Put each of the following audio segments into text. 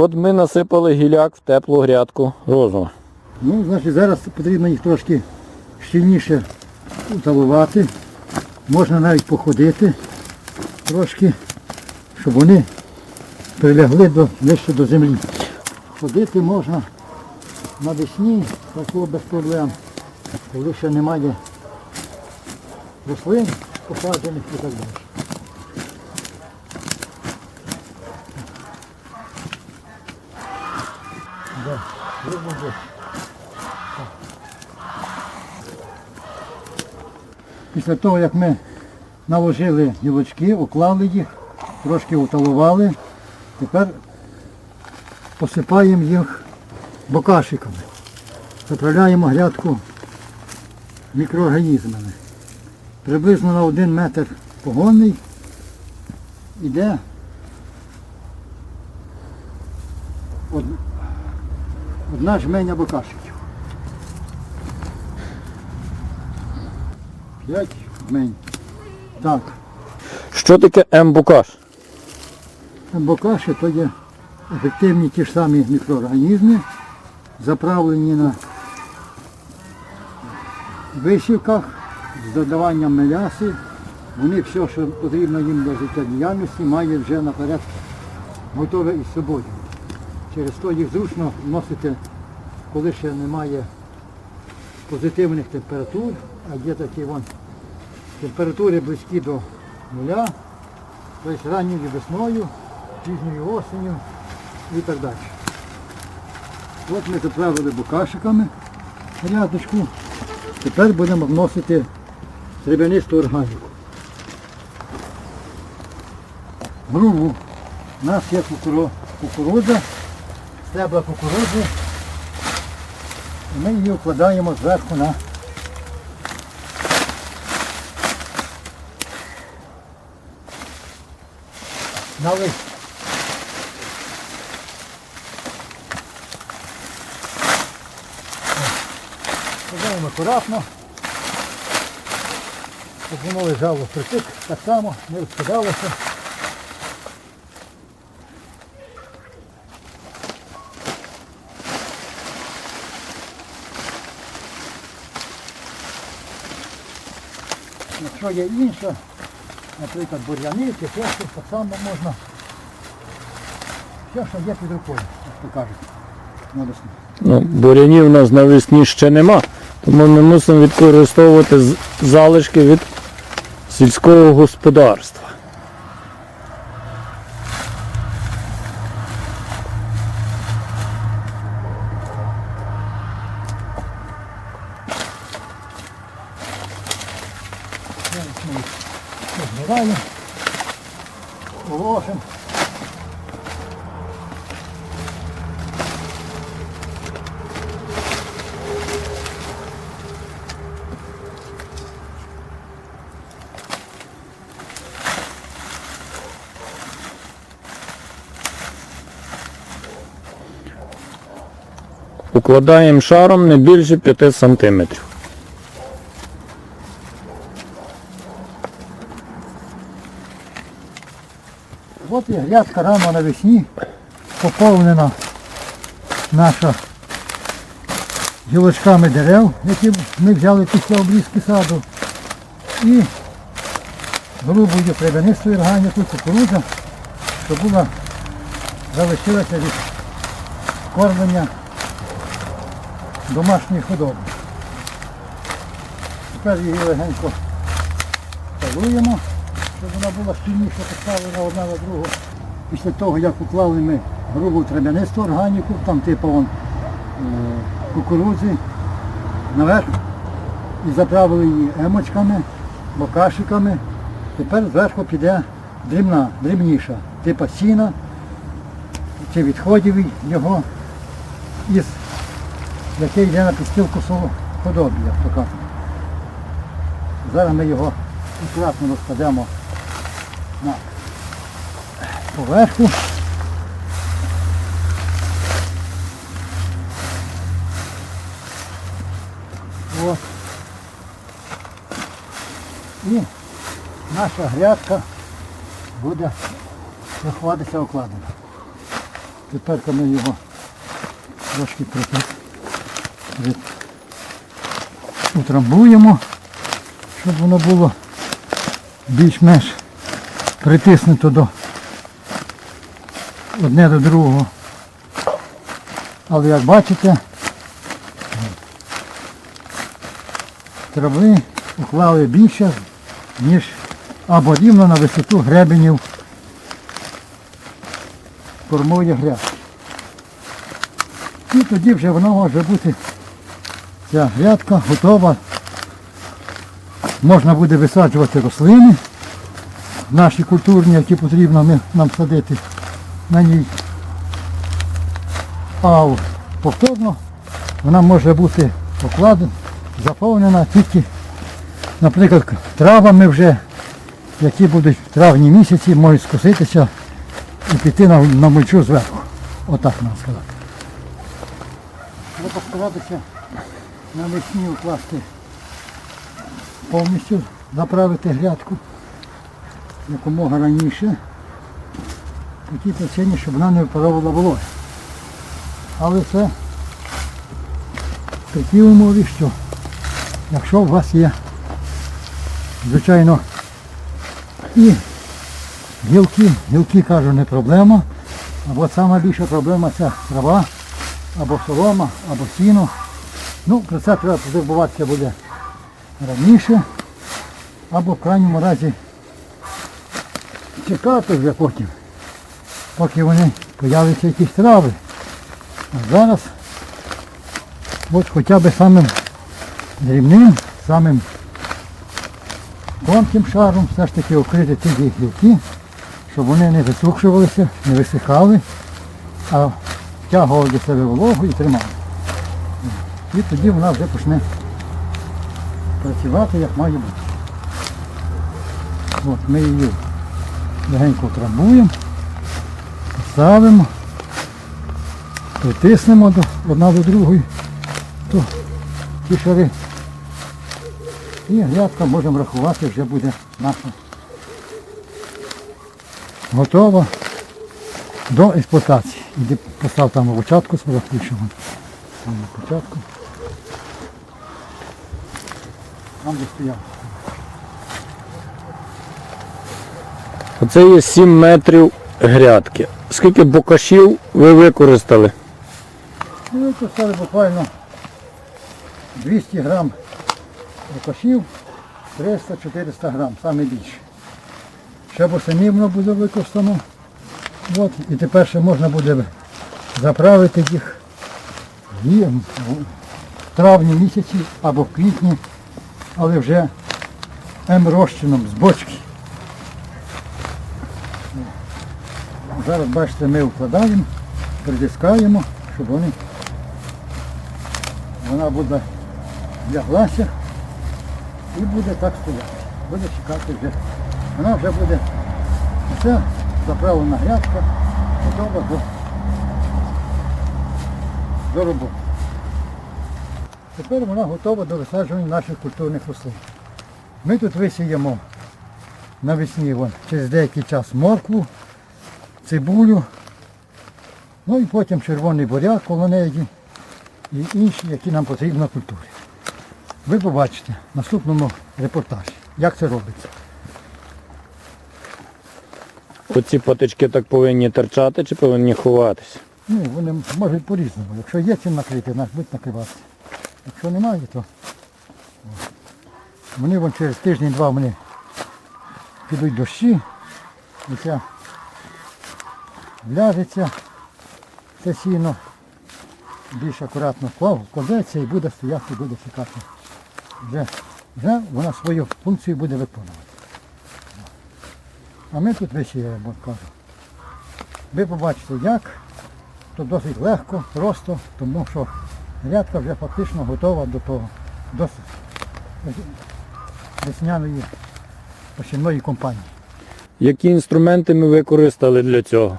От ми насипали гіляк в теплу грядку розу. Ну, значить, зараз потрібно їх трошки щільніше уталувати. Можна навіть походити трошки, щоб вони прилягли до, ближче до землі. Ходити можна навесні, такого без проблем, коли ще немає рослин посаджених і так далі. Да, так. Після того, як ми наложили гілочки, уклали їх, трошки уталували, тепер посипаємо їх бокашиками. Заправляємо грядку мікроорганізмами. Приблизно на один метр погонний іде одна жменя бокашиків. П'ять жмень. Так. Що таке ембукаш? Бокаші то є ефективні ті ж самі мікроорганізми, заправлені на висівках з додаванням меляси. Вони все, що потрібно їм для життєдіяльності, має вже наперед готове із собою. Через то їх зручно вносити, коли ще немає позитивних температур, а є такі вон, температури близькі до нуля, тобто ранньою весною, пізньою осенью і так далі. От ми заправили букашиками рядочку. Тепер будемо вносити срібянисту органіку. Грубу. У нас є кукурудза, стебла кукурудзи. Ми її вкладаємо зверху на на лист. Складаємо акуратно, щоб воно лежало впритик, так само, не розкидалося. Якщо є інше, наприклад, бур'яни, чи ще щось, так само можна. Все, що є під рукою, як то кажуть. Ну, бурянів у нас навесні ще нема, тому ми мусимо використовувати залишки від сільського господарства. Збираємо, положимо. Укладаємо шаром не більше 5 см. От і грядка рано навесні поповнена наша гілочками дерев, які ми взяли після обрізки саду. І грубою травянистою органікою кукурудза, щоб була залишилася від кормлення домашньої худоби. Тепер її легенько талуємо, щоб вона була щільніше поставлена одна на другу. Після того, як уклали ми грубу трав'янисту органіку, там типу вон, е, кукурудзи наверх і заправили її емочками, бокашиками. Тепер зверху піде дрібна, дрібніша, типу сіна чи відходів його, із, який йде на підстилку соло- худобі, як то кажуть. Зараз ми його акуратно розкладемо на поверху. От. І наша грядка буде виходитися окладена. Тепер ми його трошки утрамбуємо, щоб воно було більш-менш притиснуто до одне до другого. Але як бачите, трави уклали більше, ніж або рівно на висоту гребенів кормової грядки. І тоді вже вона може бути ця грядка готова. Можна буде висаджувати рослини, наші культурні, які потрібно ми- нам садити на ній. А повторно вона може бути покладена, заповнена тільки, наприклад, травами вже, які будуть в травні місяці, можуть скоситися і піти на, на мульчу зверху. Отак нам сказати. Треба постаратися навесні укласти повністю, заправити грядку якомога раніше. По тій причині, щоб вона не випаровувала вологи. Але це в такій умові, що якщо у вас є, звичайно, і гілки, гілки кажу, не проблема, або сама більша проблема це трава, або солома, або сіно. Ну, про це треба турбуватися буде раніше, або в крайньому разі чекати вже потім, поки вони появляться якісь трави. А зараз от хоча б самим дрібним, самим тонким шаром все ж таки окрити ті гілки, щоб вони не висушувалися, не висихали, а втягували до себе вологу і тримали. І тоді вона вже почне працювати як має бути. От ми її легенько трамбуємо, ставимо, притиснемо до, одна до другої, то ті шари. І грядка можемо рахувати, вже буде наша готова до експлуатації. Іди постав там початку, сфотографуй, там початку. Там де стояв. Оце є 7 метрів грядки. Скільки бокашів ви використали? Ну, це стали буквально 200 грам лукашів, 300-400 грам, саме більше. Ще бо самі воно буде використано. От, і тепер ще можна буде заправити їх і в травні місяці або в квітні, але вже М-розчином з бочки. Зараз бачите, ми вкладаємо, притискаємо, щоб вони вона буде ляглася і буде так стояти. Буде чекати вже. Вона вже буде все заправлена грядка, готова до, до роботи. Тепер вона готова до висаджування наших культурних рослин. Ми тут висіємо навесні через деякий час моркву, цибулю, ну і потім червоний буряк коло неї і інші, які нам потрібні на культурі. Ви побачите в наступному репортажі, як це робиться. Оці патички так повинні терчати чи повинні ховатися? Ну, вони можуть по-різному. Якщо є чим накрити, значить будуть накриватися. Якщо немає, то вони вон через тиждень-два вони підуть дощі, і це ляжеться це сіно, більш акуратно кладеться і буде стояти, буде чекати. Вже, вже вона свою функцію буде виконувати. А ми тут висіємо, кажу. Ви побачите як, то досить легко, просто, тому що грядка вже фактично готова до того, до весняної посівної компанії. Які інструменти ми використали для цього?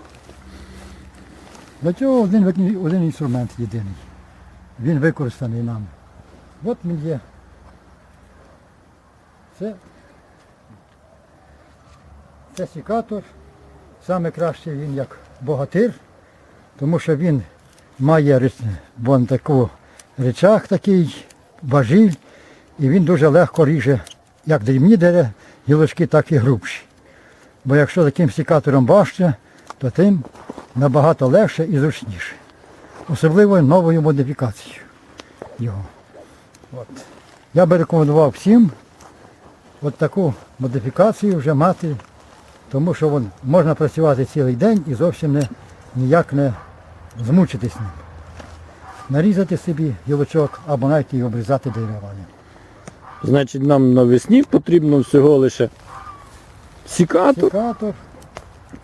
Для цього один, один інструмент єдиний. Він використаний нами. От він є. Це, це сікатор. Саме краще він як богатир. тому що він має вон таку речах такий, важіль, і він дуже легко ріже як дрібні дере гілочки, так і грубші. Бо якщо таким сікатором важче, то тим набагато легше і зручніше. Особливо новою модифікацією його. От. Я би рекомендував всім от таку модифікацію вже мати, тому що вон, можна працювати цілий день і зовсім не, ніяк не змучитись ним. Нарізати собі гілочок або навіть і обрізати деревами. Значить, нам навесні потрібно всього лише сікатор, Секатор,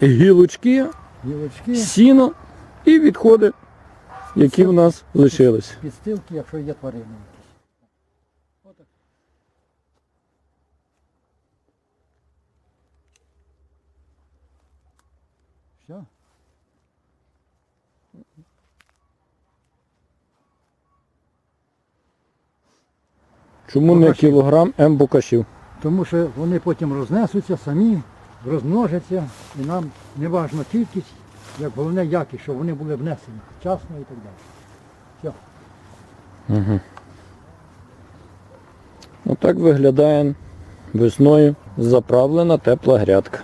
гілочки, гілочки, сіно і відходи, які в нас лишились. підстилки, якщо є тварини. Все? Чому не кілограм М букашів? Тому що вони потім рознесуться самі, розмножаться, і нам не важна кількість, як головне якість, щоб вони були внесені вчасно і так далі. Все. Отак виглядає весною заправлена тепла грядка.